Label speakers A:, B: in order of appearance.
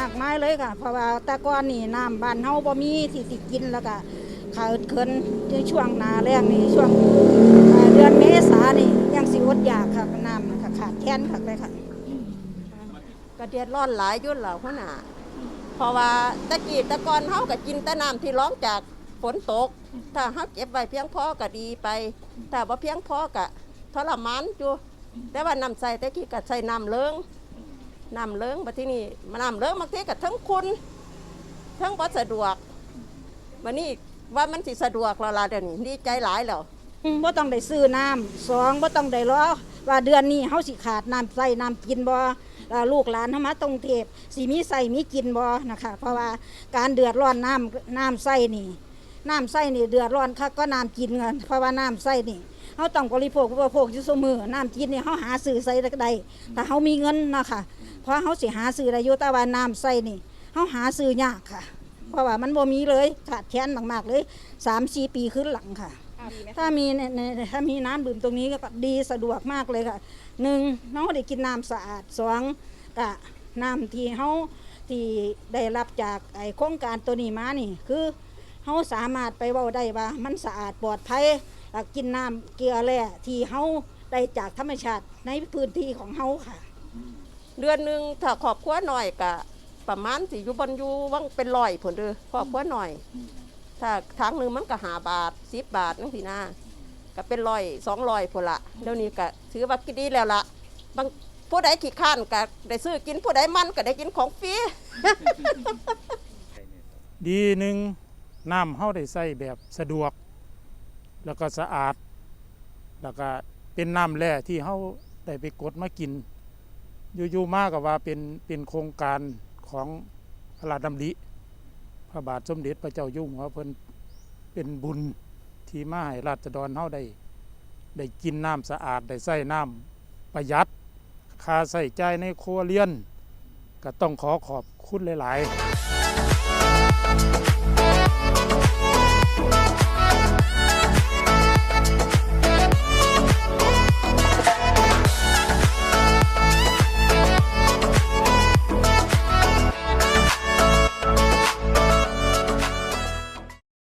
A: มากมากเลยค่ะ เพราะว่าต่ก่อนนี่น้ำบ้านเฮาบ่มีที่สิกินแล้วก็ขาดเคินในช่วงนาแรงนี่ช่วงเดือนเมษานี่ยังสิอดอยากค่ะน้ำนะคะขาดแคลนค่ะเลยค่ะ
B: ก็เดือดร้อนหลายยุ่นเหล่าหัวหน้าเพราะว่าตะกี้ตะกอนเฮาก็กินแต่น้ำที่ร้องจากฝนตก ถ้าเฮาเก็บไว้เพียงพอก็ดีไปถ้าบ่เพียงพอก็ทรมานอยู่แต่ว่าน้ำใส่ตะกี้ก็ใส่น้ำเลิง น้ำเลิงบัดที่นี่มาน้ำเลิงบางทีก็ทั้งคุณทั้งบ่สะดวกวันนี้ว่ามันสิสะดวกแล้วล่ะเดี๋ยวนี้ดีใจหลายแล้ว
A: บ่ต้องได้ซื้อน้ำสองบ่ต้องได้รอว่าเดือนนี้เฮาสิขาดน้ำใส่น้ำกินบ่อลูกหลานเฮามาตรงเทพสิมีใส่มีกินบ่นะคะ เพราะว่าการเดือดร้อนน้ำน้ำใส่นี่น้ำใส่นี่เดือดร้อนคักก็น้ำกินเงินเพราะว่าน้ำใส่นี่เฮาต้องบริโภคบริโภคอยู่เสมอน้ำกินนี่เฮาหาซื้อใส่ได้ถ้าเฮามีเงินนะคะ เพราะเฮาสิหาซื้อได้อยู่แต่ว่าน้ำใส่นี่เฮาหาซื้อยากค่ะ เพราะว่ามันบ่มีเลยขาดแคลนมากๆเลย3-4ปีขึ้นหลังค่ะ ถ้ามีในในถ้ามีน้ำดื่มตรงนี้ก็ดีสะดวกมากเลยค่ะหนึ่งน้องได้กินน้ำสะอาดสองกะน้ำที่เขาที่ได้รับจากไอ้โครงการตัวนี้มานี่ คือเขาสามารถไปเว้าได้ว่า มันสะอาดปลอดภัยแล้วกินน้ำเกลือแร่ที่เขาได้จากธรรมชาติในพื้นที่ของเขาค่ะ
B: เดือนหนึ่งถ้าครอบครัวหน่อยก็ประมาณสิอยู่บนอยู่วังเป็นร้อยผลเด้อครอบครัวหน่อย ถ้าทางหนึ่งมันก็หาบาทสิบบาทนั่นสินะก็เป็นร้อยสองร้อยผลละเดี๋ยวนี้ก็ถือว่ากินดีแล้วละบางผู้ใดขี้ข้านก็ได้ซื้อกินผู้ใดมันก็ได้กินของฟรี
C: ดีหนึ่งน้ำเฮาได้ใส่แบบสะดวก แล้วก็สะอาด แล้วก็เป็นน้ำแร่ที่เฮาได้ไปกดมากิน อยู่ๆมากกับว่าเป็นเป็นโครงการของพระราชดำริพระบาทสมเด็จพระเจ้าอยู่หัวเพิ่นเป็นบุญที่มาให้ราษฎรเฮาได้ ได้กินน้ำสะอาดได้ใส่น้ำประหยัดค่าใส่ใจายในครัวเรือน ก็ต้องขอขอบคุณหลาย ๆ